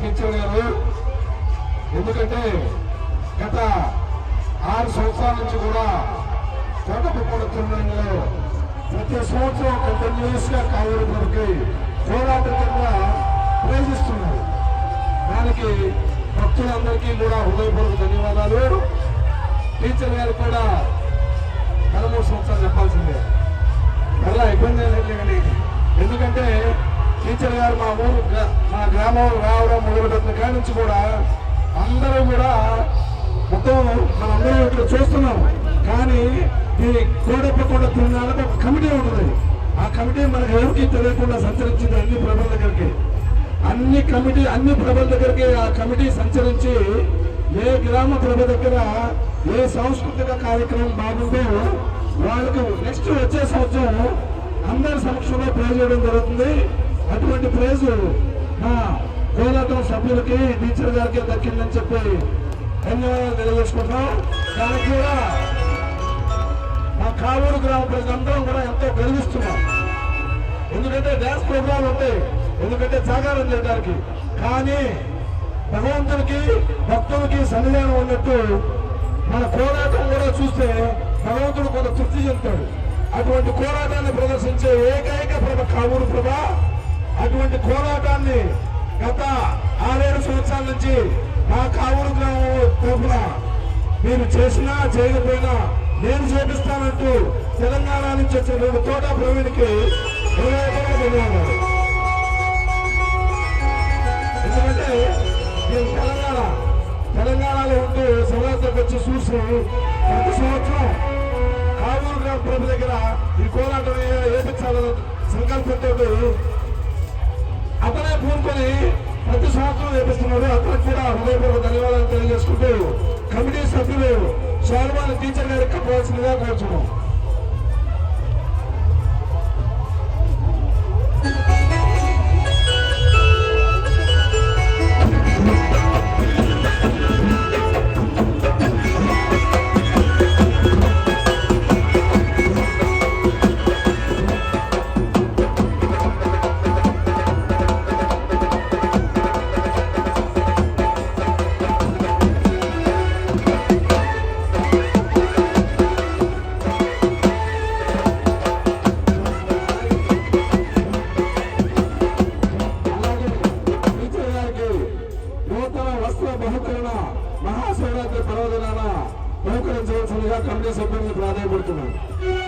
Kitchen గారు ఎందుకంటే గత ఆరు సంవత్సరాల నుంచి కూడా కోటపకొండ తిరుమలలో ప్రతి సంవత్సరం కంటిన్యూస్గా కావేరి మనకి పోరాటంగా ప్రయోజిస్తున్నారు. దానికి భక్తులందరికీ కూడా హృదయపూర్వక ధన్యవాదాలు. టీచర్ గారు కూడా పదమూడు సంవత్సరాలు చెప్పాల్సిందే. మళ్ళా ఇబ్బంది లేదు కానీ ఎందుకంటే టీచర్ గారు మా ఊరు గ్రా- మా గ్రామం రావడం మొదలుపెట్టిన కాడి నుంచి కూడా అందరూ కూడా మొత్తం మనందరం ఇట్లా చూస్తున్నాం. కానీ ఈ కోడప్పకొండ తిరునాళ్ళకి ఒక కమిటీ ఉంటుంది ఆ కమిటీ మనకు ఎవరికి తెలియకుండా సంచరించింది అన్ని ప్రభల దగ్గరికి. అన్ని కమిటీ అన్ని ప్రభల దగ్గరికి ఆ కమిటీ సంచరించి ఏ గ్రామ ప్రభ దగ్గర ఏ సాంస్కృతిక కార్యక్రమం బాగుందో వాళ్ళకు నెక్స్ట్ వచ్చే సంవత్సరం అందరి సమక్షంలో ప్రైజ్ చేయడం జరుగుతుంది. అటువంటి ప్రైజు మా కోలాటం సభ్యులకి టీచర్ గారికి దక్కిందని చెప్పి ధన్యవాదాలు తెలియజేసుకుంటున్నాం. దానికి కూడా మా కావూరు గ్రామ ప్రజలందరం కూడా ఎంతో గర్విస్తున్నాం. ఎందుకంటే డ్యాన్స్ ప్రోగ్రాంలు ఉంటాయి ఎందుకంటే సాగారం చేయడానికి. కానీ భగవంతునికి భక్తులకి సన్నిధానం ఉన్నట్టు మన కోరాటం కూడా చూస్తే భగవంతుడు కొంత తృప్తి చెందుతాడు. అటువంటి కోరాటాన్ని ప్రదర్శించే ఏకైక ప్రభ కావూరు ప్రభ అటువంటి పోరాటాన్ని గత ఆరేడు సంవత్సరాల నుంచి మా కావూరు గ్రామం తరఫున మీరు చేసినా చేయకపోయినా నేను చేపిస్తానంటూ తెలంగాణ నుంచి వచ్చిన రెండు తోట ప్రవీణ్కి హృదయపూర్వక ధన్యవాదాలు. ఎందుకంటే నేను తెలంగాణ తెలంగాణలో ఉంటూ శివరాత్రికి వచ్చి చూసి ప్రతి సంవత్సరం కావూరు గ్రామ ప్రభు దగ్గర ఈ కోలాటం వేపించాలని సంకల్పంతో అతనే పూనుకొని ప్రతి సంవత్సరం వేపిస్తున్నాడు అతనికి కూడా హృదయపూర్వక ధన్యవాదాలు తెలియజేసుకుంటూ కమిటీ సభ్యులు శాల్వాని టీచర్ గారికి కప్పవలసిందిగా కోరుచున్నాం. బహుకరించవలసిందిగా కమిటీ సభ్యులను ప్రాధాన్యపడుతున్నాను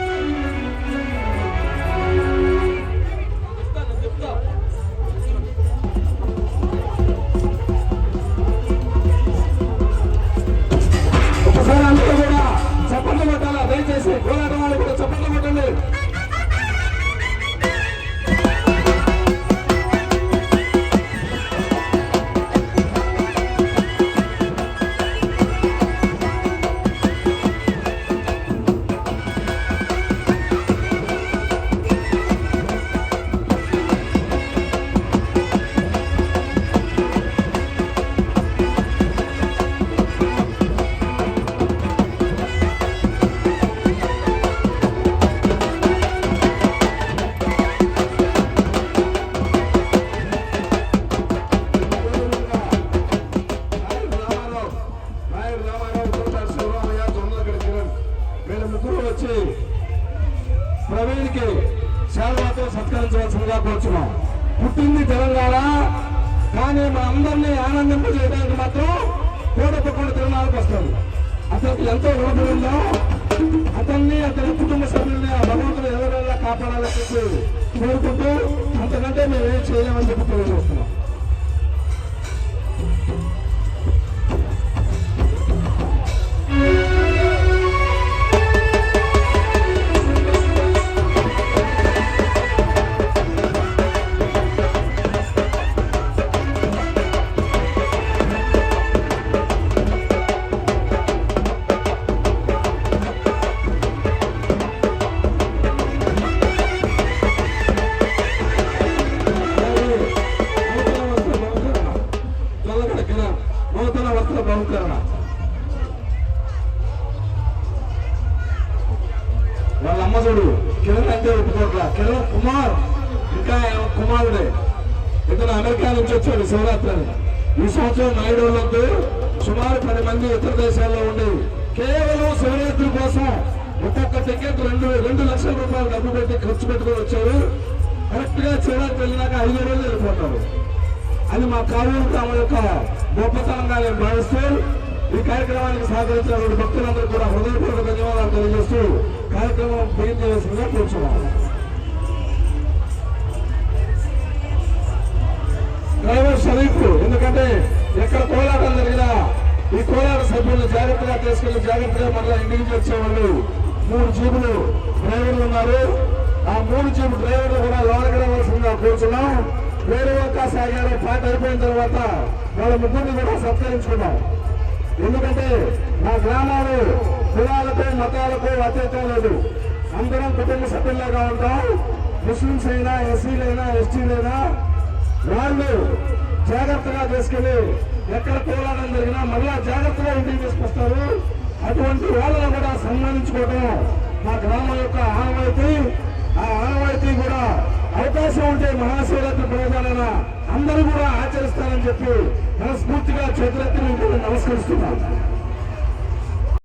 సత్కరించవలసిందిగా కోరుచున్నాం. పుట్టింది తెలంగాణ కానీ మా అందరినీ ఆనందింపజేయడానికి మాత్రం కోడపకొండ తిరునాళ్ళకి వస్తారు అతనికి ఎంతో రుణపడి ఉందో అతన్ని అతని కుటుంబ సభ్యుల్ని ఆ భగవంతుడు ఎవరెల్లా కాపాడాలని చెప్పి కోరుకుంటూ అంతకంటే మేము ఏం చేయలేమని చెప్పి తెలియజేస్తున్నాం. వస్త్ర వాళ్ళ అమ్మ చూడు కిరణ్ అంటే ఒప్పుకోట్ల కిరణ్ కుమార్ ఇంకా కుమారుడే. ఇతను అమెరికా నుంచి వచ్చాడు శివరాత్రి. ఈ సంవత్సరం నాయుడు వాళ్ళంతా సుమారు పది మంది ఇతర దేశాల్లో ఉండి కేవలం శివరాత్రి కోసం ఒక్కొక్క టికెట్ రెండు రెండు లక్షల రూపాయలు డబ్బు పెట్టి ఖర్చు పెట్టుకొని వచ్చారు. కరెక్ట్గా శివరాత్రి వెళ్ళినాక ఐదు రోజులు వెళ్ళిపోతారు. అది మా కావూరు గ్రామం యొక్క గొప్పతనంగా నేను భావిస్తూ ఈ కార్యక్రమానికి సహకరించిన భక్తులందరూ కూడా హృదయపూర్వక ధన్యవాదాలు తెలియజేస్తూ కార్యక్రమం బిగించవలసిందిగా కూర్చున్నాను. డ్రైవర్ షరీఫ్ ఎందుకంటే ఎక్కడ కోలాటం జరిగినా ఈ కోలాట సభ్యులను జాగ్రత్తగా తీసుకెళ్ళి జాగ్రత్తగా మళ్ళీ ఇంటికి వచ్చేవాళ్ళు మూడు జీబులు డ్రైవర్లు ఉన్నారు. ఆ మూడు జీబు డ్రైవర్లు కూడా లోనకి రావాల్సిందిగా కూర్చున్నాం వేరే పాట అయిపోయిన తర్వాత వాళ్ళ ముగ్గురిని కూడా సత్కరించుకున్నాం. ఎందుకంటే మా గ్రామాలు కులాలకు మతాలకు అతీతం లేదు. అందరం కుటుంబ సభ్యులుగా ఉంటాం. ముస్లింస్ అయినా ఎస్సీలైనా ఎస్టీలైనా వాళ్ళు జాగ్రత్తగా తీసుకెళ్ళి ఎక్కడ పోరాటం జరిగినా మళ్ళా జాగ్రత్తగా ఇంటికి తీసుకొస్తారు. అటువంటి వాళ్ళను కూడా సన్మానించుకోవడం మా గ్రామం యొక్క ఆనవాయితీ. ఆ ఆనవాయితీ కూడా అవకాశం ఉంటే మహాశివరాత్రి ప్రయోజనాలైన అందరూ కూడా ఆచరిస్తారని చెప్పి మనస్ఫూర్తిగా చేతులెత్తి నమస్కరిస్తున్నాను